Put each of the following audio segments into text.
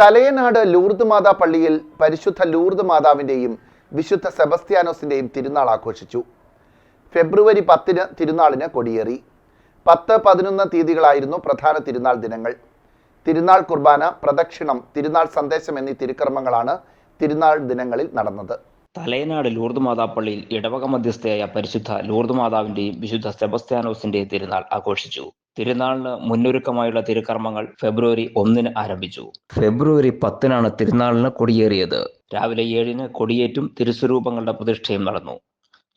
Thalayanad Lourdes മാതാ പള്ളിയിൽ പരിശുദ്ധ Lourdes മാതാവിന്റെയും വിശുദ്ധ സെബസ്ത്യാനോസിന്റെയും തിരുനാൾ ആഘോഷിച്ചു. ഫെബ്രുവരി പത്തിന് തിരുനാളിന് കൊടിയേറി. പത്ത് പതിനൊന്ന് തീയതികളായിരുന്നു പ്രധാന തിരുനാൾ ദിനങ്ങൾ. തിരുനാൾ കുർബാന പ്രദക്ഷിണം തിരുനാൾ സന്ദേശം എന്നീ തിരുക്കർമ്മങ്ങളാണ് തിരുനാൾ ദിനങ്ങളിൽ നടന്നത്. തലയനാട് ലൂർദ് മാതാപ്പള്ളിയിൽ ഇടവക മധ്യസ്ഥയായ പരിശുദ്ധ ലൂർദ് മാതാവിന്റെയും വിശുദ്ധ സെബസ്ത്യാനോസിന്റെയും തിരുനാൾ ആഘോഷിച്ചു. തിരുനാളിന് മുന്നൊരുക്കമായുള്ള തിരുക്കർമ്മങ്ങൾ ഫെബ്രുവരി ഒന്നിന് ആരംഭിച്ചു. ഫെബ്രുവരി പത്തിനാണ് തിരുനാളിന് കൊടിയേറിയത്. രാവിലെ ഏഴിന് കൊടിയേറ്റും തിരുസ്വരൂപങ്ങളുടെ പ്രതിഷ്ഠയും നടന്നു.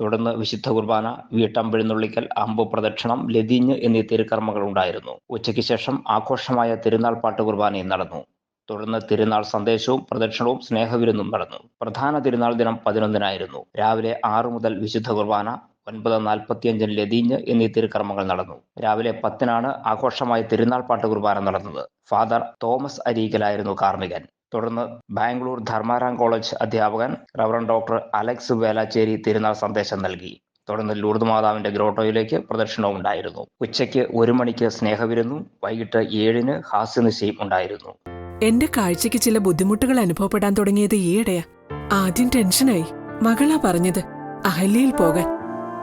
തുടർന്ന് വിശുദ്ധ കുർബാന വീട്ടമ്പെഴുന്നള്ളിക്കൽ അമ്പു പ്രദക്ഷിണം ലതിഞ്ഞ് എന്നീ തിരുക്കർമ്മങ്ങൾ ഉണ്ടായിരുന്നു. ഉച്ചയ്ക്ക് ശേഷം ആഘോഷമായ തിരുനാൾ പാട്ട് കുർബാനയും നടന്നു. തുടർന്ന് തിരുനാൾ സന്ദേശവും പ്രദക്ഷിണവും സ്നേഹവിരുന്നും നടന്നു. പ്രധാന തിരുനാൾ ദിനം പതിനൊന്നിനായിരുന്നു. രാവിലെ ആറു മുതൽ വിശുദ്ധ കുർബാന ഒൻപത് നാൽപ്പത്തിയഞ്ചിന് ലതീഞ്ഞ് എന്നീ തിരുക്കർമ്മങ്ങൾ നടന്നു. രാവിലെ പത്തിനാണ് ആഘോഷമായ തിരുനാൾ പാട്ട് കുർബാന നടന്നത്. ഫാദർ തോമസ് അരീഗലായിരുന്നു കാർമികൻ തുടർന്ന് ബാംഗ്ലൂർ ധർമാരാം കോളേജ് അധ്യാപകൻ റവറൻ ഡോക്ടർ അലക്സ് വേലാച്ചേരി തിരുനാൾ സന്ദേശം നൽകി. തുടർന്ന് ലൂർദ് മാതാവിന്റെ ഗ്രോട്ടോയിലേക്ക് പ്രദർശനവും ഉണ്ടായിരുന്നു. ഉച്ചയ്ക്ക് ഒരു മണിക്ക് സ്നേഹവിരുന്നും വൈകിട്ട് ഏഴിന് ഹാസ്യനിശയും ഉണ്ടായിരുന്നു. എന്റെ കാഴ്ചക്ക് ചില ബുദ്ധിമുട്ടുകൾ അനുഭവപ്പെടാൻ തുടങ്ങിയത് ഈയിടെയാ. ആദ്യം ടെൻഷനായി. മകളാ പറഞ്ഞത് അഹല്യയിൽ പോകാൻ.